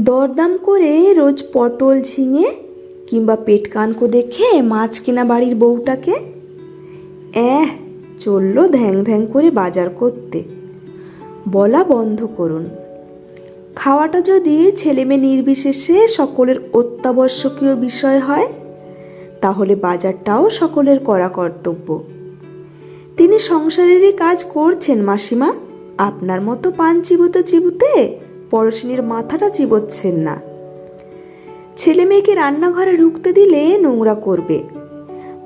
দরদাম করে রোজ পটল ঝিঙে কিংবা পেট কানকো দেখে মাছ কেনা বাড়ির বউটাকে? অ্যাহ চলল ধ্যাং ধ্যাং করে বাজার করতে। বলা বন্ধ করুন। খাওয়াটা যদি ছেলেমেয়ে নির্বিশেষে সকলের অত্যাবশ্যকীয় বিষয় হয়, তাহলে বাজারটাও সকলের করা কর্তব্য। তিনি সংসারেরই কাজ করছেন, মাসিমা। আপনার মতো পান চিবুতে চিবুতে পড়শিনীর মাথাটা চিবোচ্ছেন না। ছেলে মেয়েকে রান্নাঘরে ঢুকতে দিলে নোংরা করবে।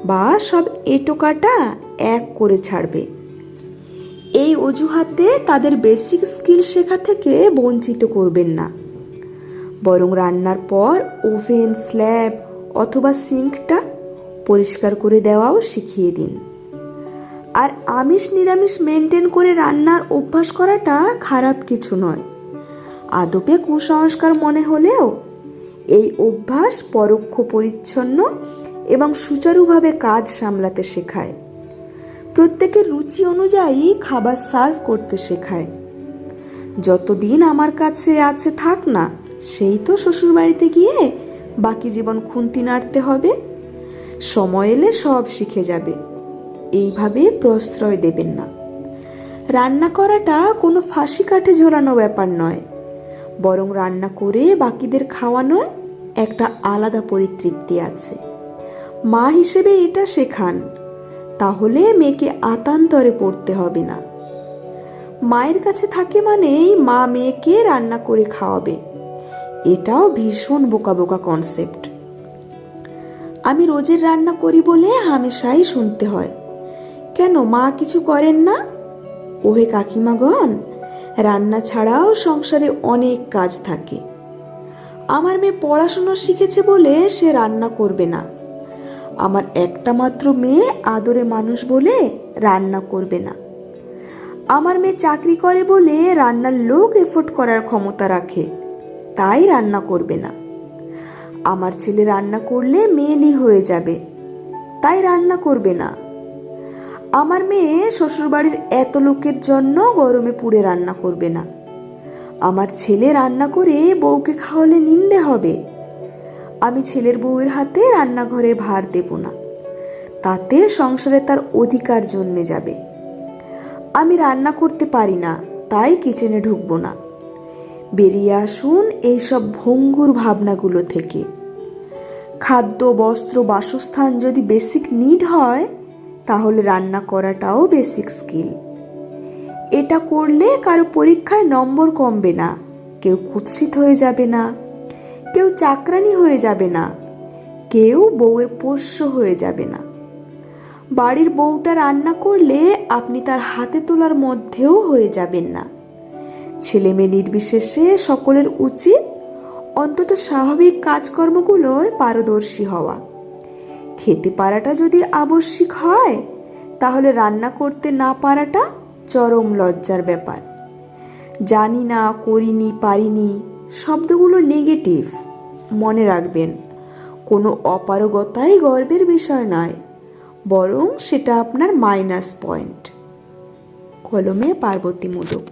বা সব এটো কাটা এক করে ছাড়বে। এই অজুহাতে তাদের বেসিক স্কিল শেখা থেকে বঞ্চিত করবেন না। বরং রান্নার পর ওভেন, স্ল্যাব অথবা সিঙ্কটা পরিষ্কার করে দেওয়াও শিখিয়ে দিন। আর আমিষ নিরামিষ মেনটেন করে রান্নার অভ্যাস করাটা খারাপ কিছু নয়। আদপে কুসংস্কার মনে হলেও এই অভ্যাস পরোক্ষ পরিচ্ছন্ন এবং সুচারুভাবে কাজ সামলাতে শেখায়। প্রত্যেকের রুচি অনুযায়ী খাবার সার্ভ করতে শেখায়। যতদিন আমার কাছে আছে থাক না, সেই তো শ্বশুরবাড়িতে গিয়ে বাকি জীবন খুন্তি নাড়তে হবে। সময় এলে সব শিখে যাবে। এইভাবে প্রশ্রয় দেবেন না। রান্না করাটা কোনো ফাঁসি কাঠে ঝোলানো ব্যাপার নয়। বরং রান্না করে বাকিদের খাওয়ানোয় একটা আলাদা পরিতৃপ্তি আছে। মা হিসেবে এটা শেখান, তাহলে মেয়েকে আতান্তরে পড়তে হবে না। মায়ের কাছে থাকে মানেই মা মেয়েকে রান্না করে খাওয়াবে। এটাও ভীষণ বোকা বোকা কনসেপ্ট আমি রোজের রান্না করি বলে হামেশাই শুনতে হয়। কেন মা কিছু করেন না? ওহে কাকিমাগণ রান্না ছাড়াও সংসারে অনেক কাজ থাকে। আমার মেয়ে পড়াশুনো শিখেছে বলে সে রান্না করবে না। আমার একটা মাত্র মেয়ে আদরে মানুষ বলে রান্না করবে না। আমার মেয়ে চাকরি করে বলে রান্নার লোক এফোর্ট করার ক্ষমতা রাখে, তাই রান্না করবে না। আমার ছেলে রান্না করলে মেয়েলি হয়ে যাবে, তাই রান্না করবে না। আমার মেয়ে শ্বশুরবাড়ির এত লোকের জন্য গরমে পুড়ে রান্না করবে না। আমার ছেলে রান্না করে বউকে খাওয়ালে নিন্দে হবে। আমি ছেলের বউয়ের হাতে রান্নাঘরে ভার দেব না। তাতে সংসারে তার অধিকার জন্মে যাবে। আমি রান্না করতে পারি না, তাই কিচেনে ঢুকবো না। বেরিয়ে আসুন এইসব ভঙ্গুর ভাবনাগুলো থেকে। খাদ্য, বস্ত্র, বাসস্থান যদি বেসিক নিড হয় তাহলে রান্না করাটাও বেসিক স্কিল এটা করলে কারও পরীক্ষায় নম্বর কমবে না, কেউ কুৎসিত হয়ে যাবে না, কেউ চাকরানি হয়ে যাবে না, কেউ বউয়ের পোষ্য হয়ে যাবে না। বাড়ির বউটা রান্না করলে আপনি তার হাতে তোলার মধ্যেও হয়ে যাবেন না। ছেলে মেয়ে নির্বিশেষে সকলের উচিত অন্তত স্বাভাবিক কাজকর্মগুলোয় পারদর্শী হওয়া। খেতে পারাটা যদি আবশ্যিক হয়, তাহলে রান্না করতে না পারাটা চরম লজ্জার ব্যাপার। জানি না, করিনি, পারিনি, শব্দগুলো নেগেটিভ মনে রাখবেন, কোনো অপারগতাই গর্বের বিষয় নয়, বরং সেটা আপনার মাইনাস পয়েন্ট কলমে পার্বতী মোদক।